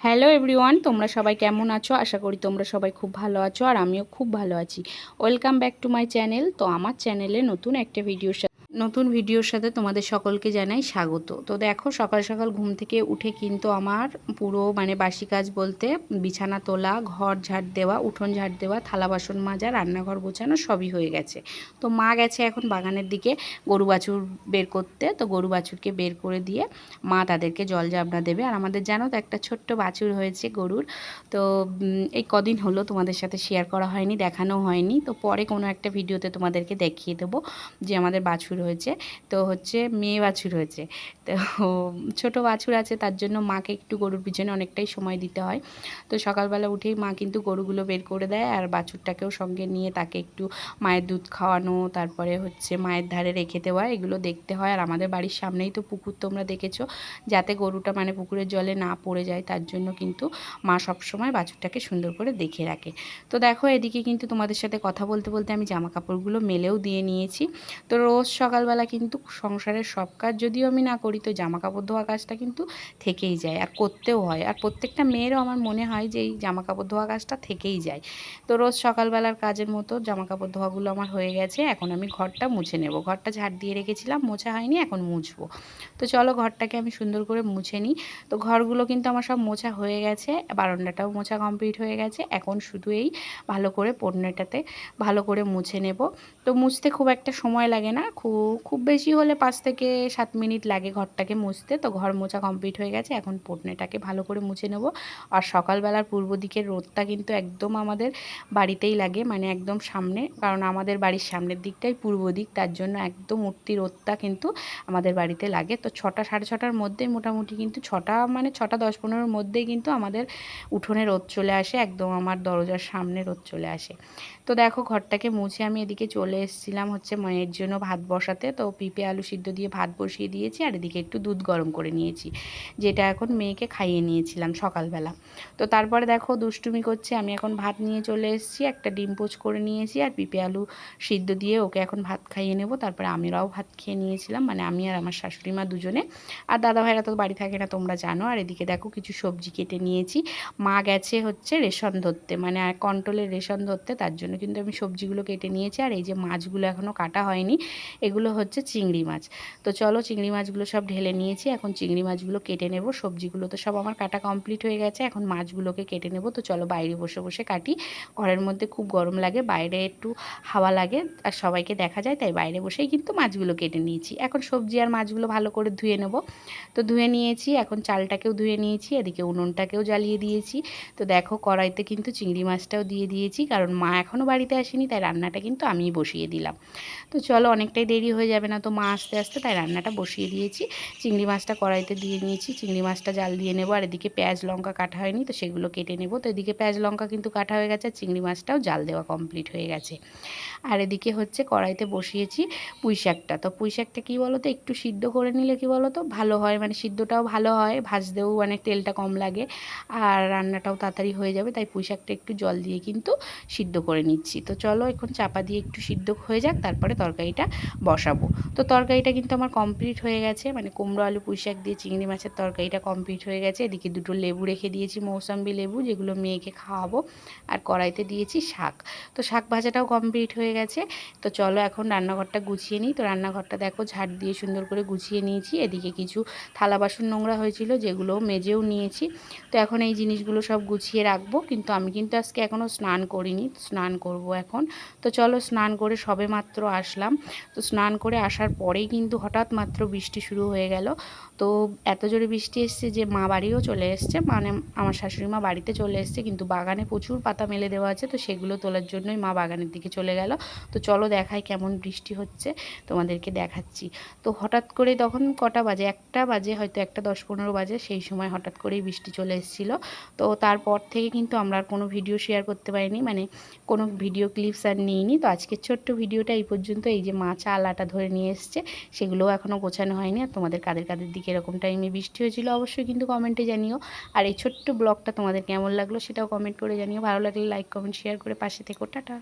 Hello everyone তোমরা সবাই কেমন আছো? আশা করি তোমরা সবাই খুব ভালো আছো আর আমিও খুব ভালো আছি। Welcome back to my channel তো আমার চ্যানেলে নতুন একটা ভিডিও নতুন ভিডিওর সাথে তোমাদের সকলকে জানাই স্বাগত। তো দেখো, সকাল সকাল ঘুম থেকে উঠে কিন্তু আমার পুরো মানে বাসি কাজ বলতে বিছানা তোলা, ঘর ঝাড় দেওয়া, উঠোন ঝাড় দেওয়া, থালা বাসন মাজা, রান্নাঘর গোছানো সবই হয়ে গেছে। তো মা গেছে এখন বাগানের দিকে গরু বাছুর বের করতে। তো গরু বাছুরকে বের করে দিয়ে মা তাদেরকে জল জাবনা দেবে। আর আমাদের জানো তো একটা ছোট্ট বাছুর হয়েছে গরুর। তো এই কদিন হলো তোমাদের সাথে শেয়ার করা হয়নি, দেখানো হয়নি। তো পরে কোনো একটা ভিডিওতে তোমাদেরকে দেখিয়ে দেবো যে আমাদের বাছুর হয়েছে তো হচ্ছে মেয়ে বাছুর হয়েছে। তো ছোট বাছুর আছে, তার জন্য মাকে একটু গরুর পিছনে অনেকটাই সময় দিতে হয়। তো সকালবেলা উঠেই মা কিন্তু গরুগুলো বের করে দেয় আর বাছুরটাকেও সঙ্গে নিয়ে তাকে একটু মায়ের দুধ খাওয়ানো, তারপরে হচ্ছে মায়ের ধারে রেখে দেওয়া, এগুলো দেখতে হয়। আর আমাদের বাড়ির সামনেই তো পুকুর তোমরা দেখেছ। যাতে গরুটা মানে পুকুরের জলে না পড়ে যায়, তার জন্য কিন্তু মা সবসময় বাছুরটাকে সুন্দর করে দেখে রাখে। তো দেখো, এদিকে কিন্তু তোমাদের সাথে কথা বলতে বলতে আমি জামা কাপড়গুলো মেলেও দিয়ে নিয়েছি। তো রোজ সকালবেলা কিন্তু সংসারের সব কাজ যদিও আমি না করি, তো জামা কাপড় ধোয়া কাজটা কিন্তু থেকেই যায় আর করতেও হয়। আর প্রত্যেকটা মেয়েরও আমার মনে হয় যে এই জামা কাপড় ধোয়া কাজটা থেকেই যায়। তো রোজ সকালবেলার কাজের মতো জামা কাপড় ধোয়াগুলো আমার হয়ে গেছে, এখন আমি ঘরটা মুছে নেব। ঘরটা ঝাড় দিয়ে রেখেছিলাম, মোছা হয়নি, এখন মুছবো। তো চলো ঘরটাকে আমি সুন্দর করে মুছে নিই। তো ঘরগুলো কিন্তু আমার সব মোছা হয়ে গেছে, বারান্দাটাও মোছা কমপ্লিট হয়ে গেছে, এখন শুধু এই ভালো করে পণ্যটাতে ভালো করে মুছে নেব। তো মুছতে খুব একটা সময় লাগে না, খুব খুব বেশি হলে পাঁচ থেকে সাত মিনিট লাগে ঘরটাকে মুছতে। তো ঘর মোছা কমপ্লিট হয়ে গেছে, এখন পটনেটাকে ভালো করে মুছে নেব। আর সকালবেলার পূর্ব দিকের রোদটা কিন্তু একদম আমাদের বাড়িতেই লাগে মানে একদম সামনে। কারণ আমাদের বাড়ির সামনের দিকটাই পূর্ব দিক, তার জন্য একদম উঠতি রোদটা কিন্তু আমাদের বাড়িতে লাগে। তো ছটা, সাড়ে ছটার মধ্যে মোটামুটি কিন্তু ছটা মানে ছটা, দশ, পনেরোর মধ্যেই কিন্তু আমাদের উঠোনে রোদ চলে আসে, একদম আমার দরজার সামনে রোদ চলে আসে। তো দেখো ঘরটাকে মুছে আমি এদিকে চলে এসেছিলাম হচ্ছে মায়ের জন্য ভাত বসাতে তো পিঁপে আলু সিদ্ধ দিয়ে ভাত বসিয়ে দিয়েছি আর এদিকে একটু দুধ গরম করে নিয়েছি, যেটা এখন মেয়েকে খাইয়ে নিয়েছিলাম সকালবেলা। তো তারপরে দেখো দুষ্টুমি করছে, আমি এখন ভাত নিয়ে চলে এসেছি, একটা ডিম পোচ করে নিয়েছি আর পিঁপে আলু সিদ্ধ দিয়ে ওকে এখন ভাত খাইয়ে নেব। তারপরে আমিরাও ভাত খেয়ে নিয়েছিলাম মানে আমি আর আমার শাশুড়ি মা দুজনে। আর দাদা ভাইরা তো বাড়ি থাকে না, তোমরা জানো। আর এদিকে দেখো কিছু সবজি কেটে নিয়েছি। মা গেছে হচ্ছে রেশন ধরতে মানে কন্ট্রোলের রেশন ধরতে, তার জন্য কিন্তু আমি সবজিগুলো কেটে নিয়েছি। আর এই যে মাছগুলো এখনও কাটা হয়নি, এগুলো হচ্ছে চিংড়ি মাছ। তো চলো চিংড়ি মাছগুলো সব ঢেলে নিয়েছি, এখন চিংড়ি মাছগুলো কেটে নেব। সবজিগুলো তো সব আমার কাটা কমপ্লিট হয়ে গেছে, এখন মাছগুলোকে কেটে নেব। তো চলো বাইরে বসে বসে কাটি। ঘরের মধ্যে খুব গরম লাগে, বাইরে একটু হাওয়া লাগে, আর সবাইকে দেখা যায়, তাই বাইরে বসেই কিন্তু মাছগুলো কেটে নিয়েছি। এখন সবজি আর মাছগুলো ভালো করে ধুয়ে নেব। তো ধুয়ে নিয়েছি, এখন চালটাকেও ধুয়ে নিয়েছি, এদিকে উনুনটাকেও জ্বালিয়ে দিয়েছি। তো দেখো কড়াইতে কিন্তু চিংড়ি মাছটাও দিয়ে দিয়েছি, কারণ মা এখনও বাড়িতে আসেনি, তাই রান্নাটা কিন্তু আমিই বসিয়ে দিলাম। তো চলো অনেকটাই দেরি হয়ে যাবে না। তো মা আস্তে আস্তে তাই রান্নাটা বসিয়ে দিয়েছি। চিংড়ি মাছটা কড়াইতে দিয়ে নিয়েছি। চিংড়ি মাছটা জাল দিয়ে নেব। আর এদিকে পেঁয়াজ লঙ্কা কাটা হয়নি, তো সেগুলো কেটে নেব। তো এদিকে পেঁয়াজ লঙ্কা কিন্তু কাটা হয়ে গেছে, আর চিংড়ি মাছটাও জাল দেওয়া কমপ্লিট হয়ে গেছে। আর এদিকে হচ্ছে কড়াইতে বসিয়েছি পুঁই শাকটা। তো পুঁই শাকটা কী বলো তো একটু সিদ্ধ করে নিলে কি বলো তো ভালো হয়। মানে সিদ্ধটাও ভালো হয়, ভাজতেও মানে তেলটা কম লাগে। আর রান্নাটাও তাড়াতাড়ি হয়ে যাবে, তাই পুঁই শাকটা একটু জল দিয়ে কিন্তু সিদ্ধ করে নিচ্ছি। তো চলো এখন চাপা দিয়ে একটু সিদ্ধ হয়ে যাক, তারপরে তরকারিটা বসাবো। তো তরকারিটা কিন্তু আমার কমপ্লিট হয়ে গেছে। মানে কুমড়ো, আলু, পুঁই শাক দিয়ে চিংড়ি মাছের তরকারিটা কমপ্লিট হয়ে গেছে। এদিকে দুটো লেবু রেখে দিয়েছি, মৌসাম্বি লেবু, যেগুলো মেয়েকে খাওয়াবো। আর কড়াইতে দিয়েছি শাক। তো শাক ভাজাটাও কমপ্লিট হয়ে গেছে। তো চলো এখন রান্নাঘরটা গুছিয়ে নিই। তো রান্নাঘরটা দেখো, ঝাড় দিয়ে সুন্দর করে গুছিয়ে নিয়েছি। এদিকে কিছু থালা বাসন নোংরা হয়েছিল, যেগুলো মেজেও নিয়েছি। তো এখন এই জিনিসগুলো সব গুছিয়ে রাখব। কিন্তু আমি কিন্তু আজকে এখনও স্নান করিনি, স্নান করব এখন। তো চলো স্নান করে সবে মাত্র আসলাম। তো স্নান করে আসার পরেই কিন্তু হঠাৎ মাত্র বৃষ্টি শুরু হয়ে গেল। তো এত জোরে বৃষ্টি এসছে যে মা বাড়িও চলে এসছে মানে আমার শাশুড়ি মা বাড়িতে চলে এসছে, কিন্তু বাগানে প্রচুর পাতা মেলে দেওয়া আছে, তো সেগুলো তোলার জন্যই মা বাগানের দিকে চলে গেল। তো চলো দেখাই কেমন বৃষ্টি হচ্ছে, তোমাদেরকে দেখাচ্ছি। তো হঠাৎ করে তখন কটা বাজে, একটা বাজে, হয়তো একটা দশ পনেরো বাজে, সেই সময় হঠাৎ করেই বৃষ্টি চলে এসেছিল। তো তারপর থেকে কিন্তু আমরা আর কোনো ভিডিও শেয়ার করতে পারিনি মানে কোনো ভিডিও ক্লিপস আর নিইনি। তো আজকের ছোট্ট ভিডিওটা এই পর্যন্ত, এই যে মা চাল আটা ধরে নিয়ে এসছে। সেগুলোও এখনও গোছানো হয়নি। আর তোমাদের কাদের কাদের দিকে এরকম টাইমে বৃষ্টি হয়েছিল অবশ্যই কিন্তু কমেন্টে জানিও। আর এই ছোট্ট ব্লগটা তোমাদের কেমন লাগল সেটাও কমেন্ট করে জানিও। ভালো লাগলে লাইক কমেন্ট শেয়ার করে পাশে থেকো। টাটা।